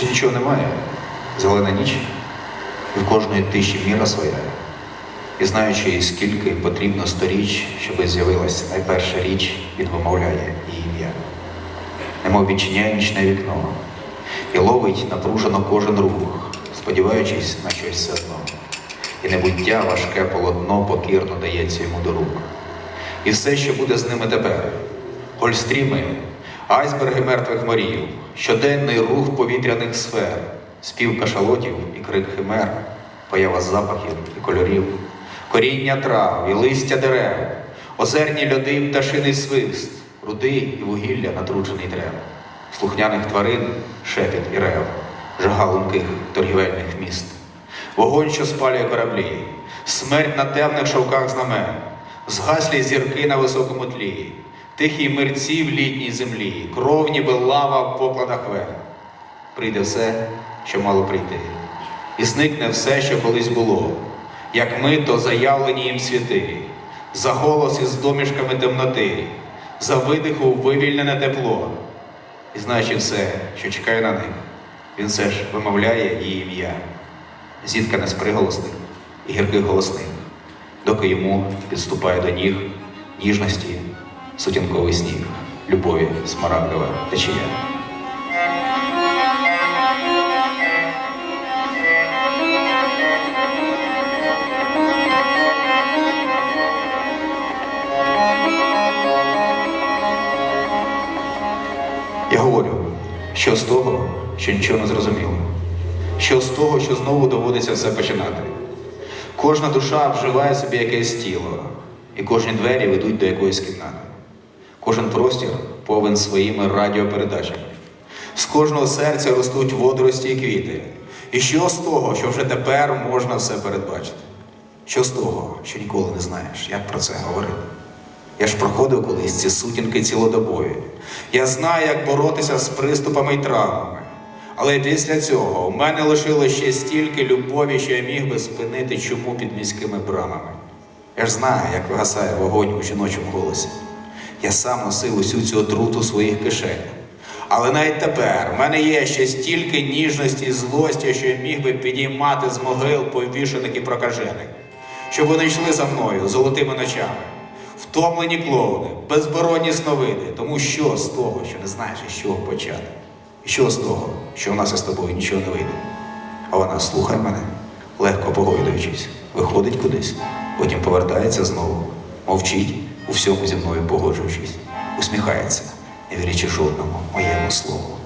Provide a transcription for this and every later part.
Ще нічого немає. Зелена ніч, і в кожної тиші міра своя. І знаючи, скільки потрібно сторіч, щоби з'явилась найперша річ, він вимовляє її ім'я. Немов відчиняє нічне вікно і ловить напружено кожен рух, сподіваючись на щось все одно. І небуття важке полотно покірно дається йому до рук. І все, що буде з ними тепер: гольстріми, айсберги мертвих морів, щоденний рух повітряних сфер, спів кашалотів і крик химер, поява запахів і кольорів, коріння трав і листя дерев, озерні льоди пташиний свист, руди і вугілля натруджений древ, слухняних тварин, шепіт і рев, жага лунких торгівельних міст. Вогонь, що спалює кораблі, смерть на темних шовках знамен, згаслі зірки на високому тлі, тихі мерці в літній землі, кров ніби лава в покладах вен. Прийде все, що мало прийти, і зникне все, що колись було, як ми, то заявлені їм світи, за голос із домішками темноти, за видиху вивільнене тепло. І знаючи все, що чекає на них, він все ж вимовляє її ім'я зіткане з приголосних і гірких голосних, доки йому підступає до ніг ніжності, сутінковий сніг, любові, смарагдова течія. Я говорю, що з того, що нічого не зрозуміло, що з того, що знову доводиться все починати. Кожна душа обживає собі якесь тіло, і кожні двері ведуть до якоїсь кімнати. Кожен простір повен своїми радіопередачами. З кожного серця ростуть водорості і квіти. І що з того, що вже тепер можна все передбачити? Що з того, що ніколи не знаєш, як про це говорити? Я ж проходив колись ці сутінки цілодобові. Я знаю, як боротися з приступами й травмами. Але після цього у мене лишилось ще стільки любові, що я міг би спинити чому під міськими брамами. Я ж знаю, як вигасає вогонь у жіночому голосі. Я сам носив усю цю отруту в своїх кишенях. Але навіть тепер в мене є ще стільки ніжності і злості, що я міг би підіймати з могил повішених і прокажених, щоб вони йшли за мною золотими ночами, втомлені клоуни, безборонні сновиди. Тому що з того, що не знаєш, із чого почати? І що з того, що в нас із тобою нічого не вийде? А вона слухає мене, легко погойдуючись, виходить кудись, потім повертається знову, мовчить, у всьому зі мною погоджуючись, усміхається, не вірячи жодному моєму слову.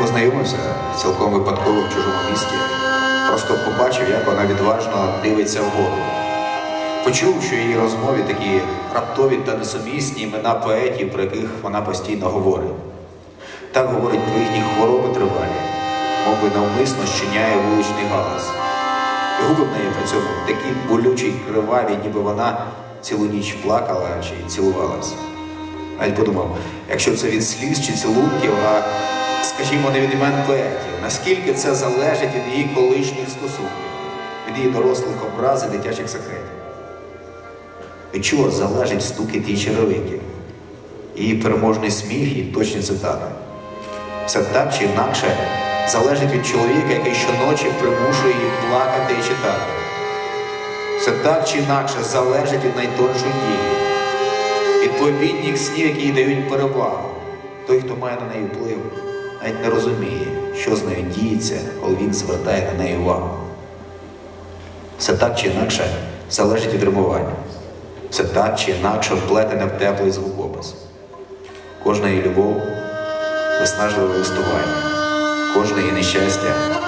Познайомився цілком випадково в чужому місті. Просто побачив, як вона відважно дивиться вгору. Почув, що її розмові такі раптові та несумісні імена поетів, про яких вона постійно говорить. Так говорить про їхні хвороби тривалі, мов навмисно щиняє вуличний галас. І губи в неї при цьому такі болючі криваві, ніби вона цілу ніч плакала чи цілувалась. Навіть подумав, якщо це від сліз чи цілунків, а скажімо, не від імен поетів, наскільки це залежить від її колишніх стосунків, від її дорослих образ і дитячих секретів. Від чого залежить стукіт її черевиків, її переможний сміх і точні цитати. Все так чи інакше залежить від чоловіка, який щоночі примушує її плакати і читати. Все так чи інакше залежить від найтоншої дії, від пообідніх снів, які їй дають перевагу. Той, хто має на неї вплив, навіть не розуміє, що з нею діється, коли він звертає на неї увагу. Все так чи інакше залежить від римування. Все так чи інакше вплетене в теплий звукопис. Кожна її любов виснажливе листування, кожне її нещастя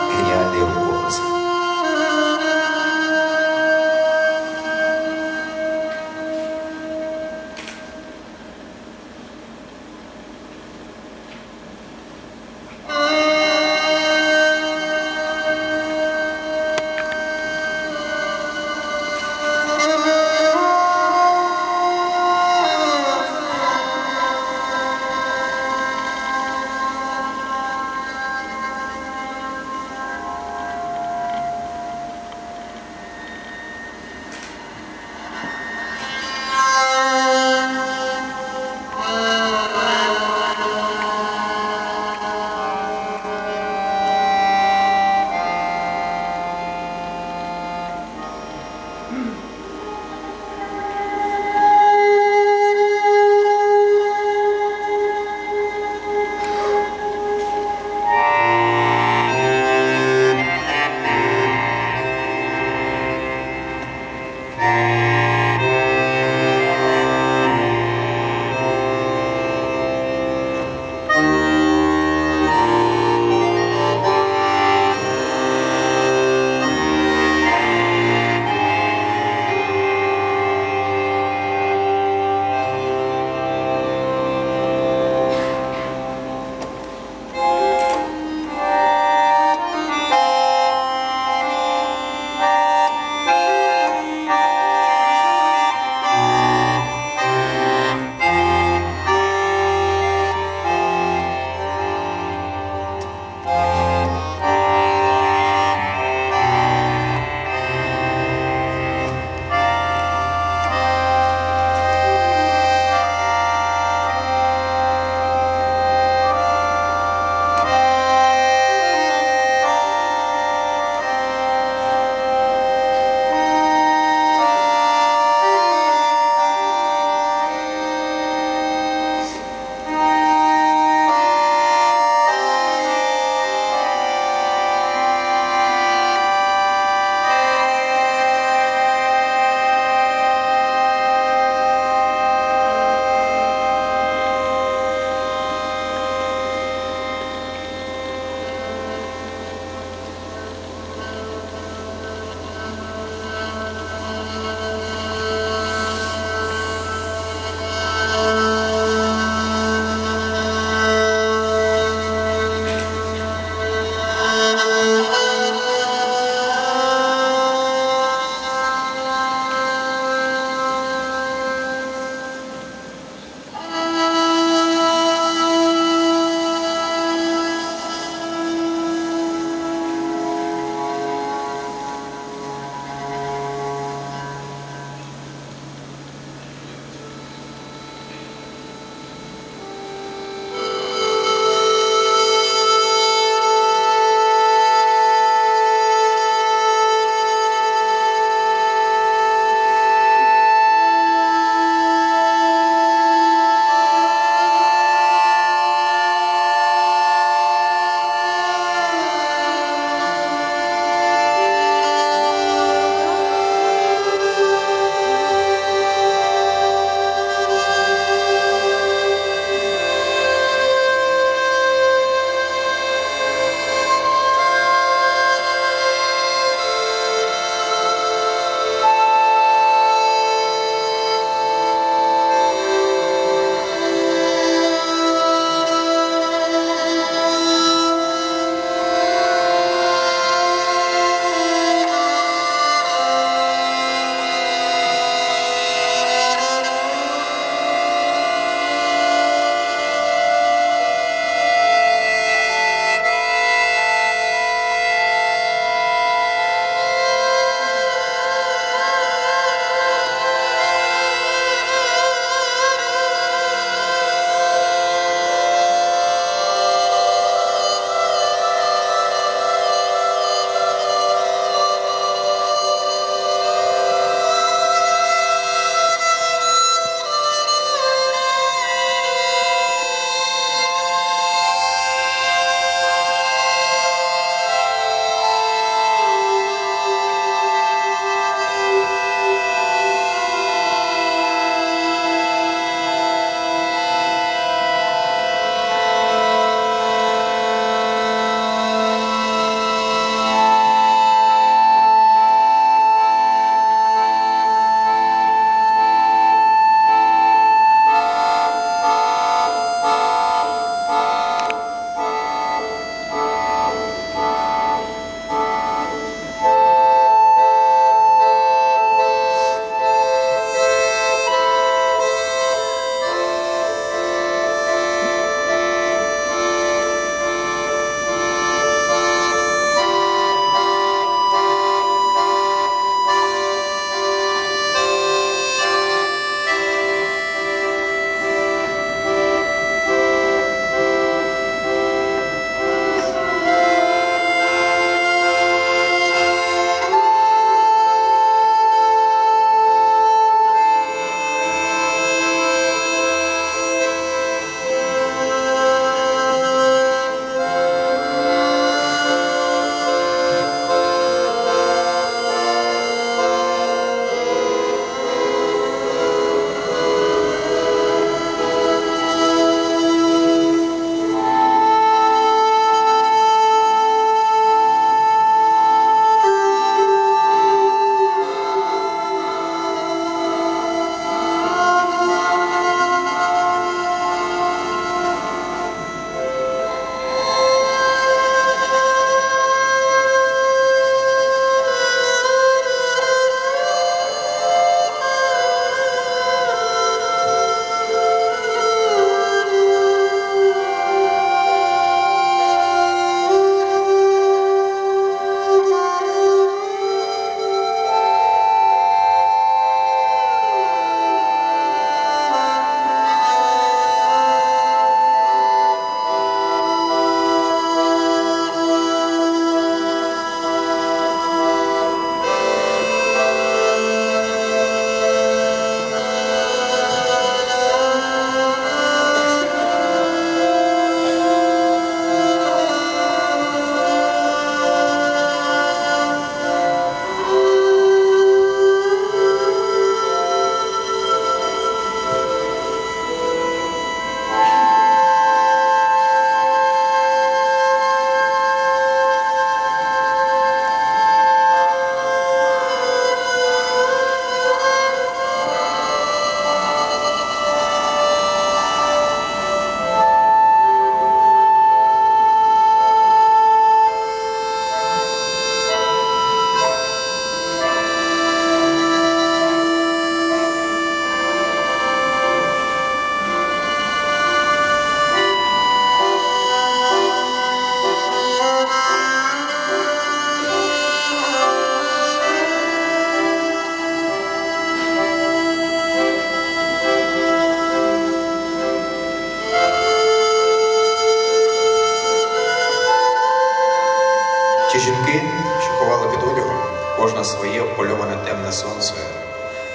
кожна своє впольоване темне сонце,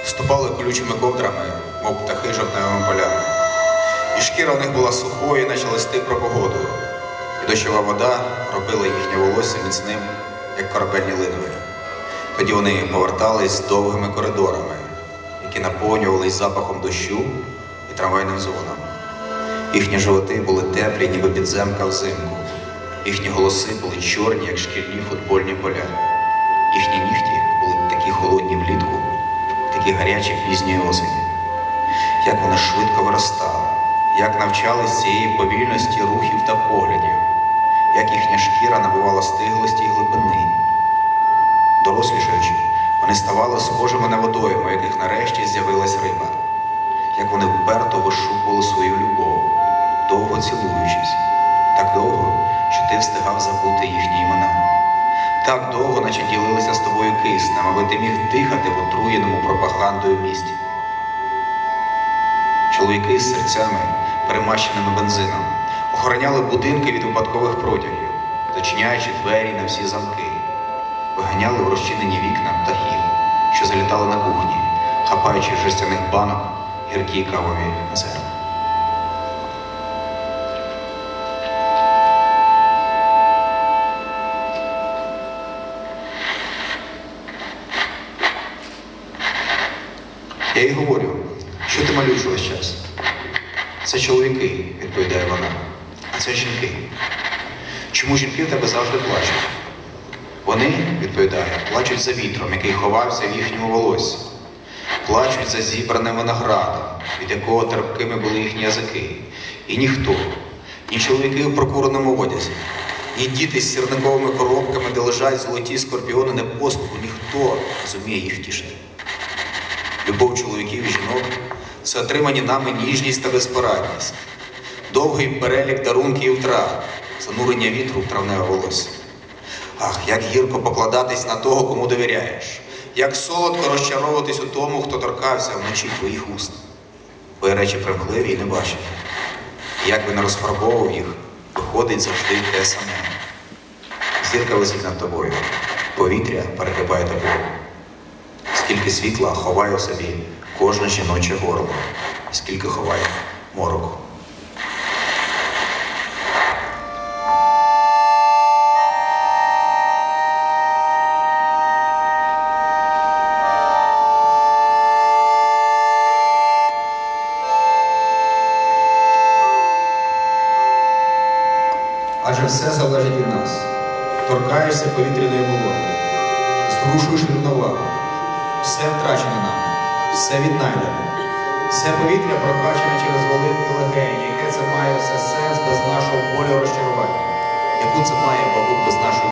ступали колючими ковдрами, мов птахи жовтневими полями. І шкіра у них була сухою, наче листи про погоду, і дощова вода робила їхнє волосся міцним, як корабельні линові. Тоді вони повертались довгими коридорами, які наповнювались запахом дощу і трамвайним дзвоном. Їхні животи були теплі, ніби підземка взимку. Їхні голоси були чорні, як шкільні футбольні поля. Такі гарячі пізньої осені. Як вони швидко виростали, як навчались цієї повільності рухів та поглядів, як їхня шкіра набувала стиглості й глибини. Дорослішаючи, вони ставали схожими на водойми, у яких нарешті з'явилась риба, як вони вперто вишукували свою любов, довго цілуючись, так довго, що ти встигав забути їхні імена. Так довго, наче ділилися з тобою киснем, аби ти міг дихати в отруєному пропагандою місті. Чоловіки з серцями, перемащеними бензином, охороняли будинки від випадкових протягів, зачиняючи двері на всі замки, виганяли в розчинені вікна птахів, що залітали на кухні, хапаючи жестяних банок гіркі кавові зерна. Чоловіки, відповідає вона, а це жінки. Чому жінки в тебе завжди плачуть? Вони, відповідає, плачуть за вітром, який ховався в їхньому волоссі. Плачуть за зібраним виноградом, від якого терпкими були їхні язики. І ніхто, ні чоловіки в прокуреному одязі, ні діти з сірниковими коробками, де лежать золоті скорпіони непослуху, ніхто не зуміє їх тішити. Любов чоловіків і жінок це отримані нами ніжність та безпорадність, довгий перелік дарунків і втрат, занурення вітру в травневе волосся. Ах, як гірко покладатись на того, кому довіряєш, як солодко розчаровуватись у тому, хто торкався вночі твоїх уст. Твої речі примхливі і не бачать. Як би не розфарбовував їх, виходить завжди те саме. Зірка висить над тобою, повітря перекипає тобою. Скільки світла ховає в собі кожне жіноче горло, скільки ховає мороку. Адже все залежить від нас. Торкаєшся повітряної вологи, зрушуєш рівновагу. Все втрачене нами, все віднайдене, все повітря прокачане через великі легені, яке це має все сенс без нашого болю розчарування, яку це має бабу без нашого.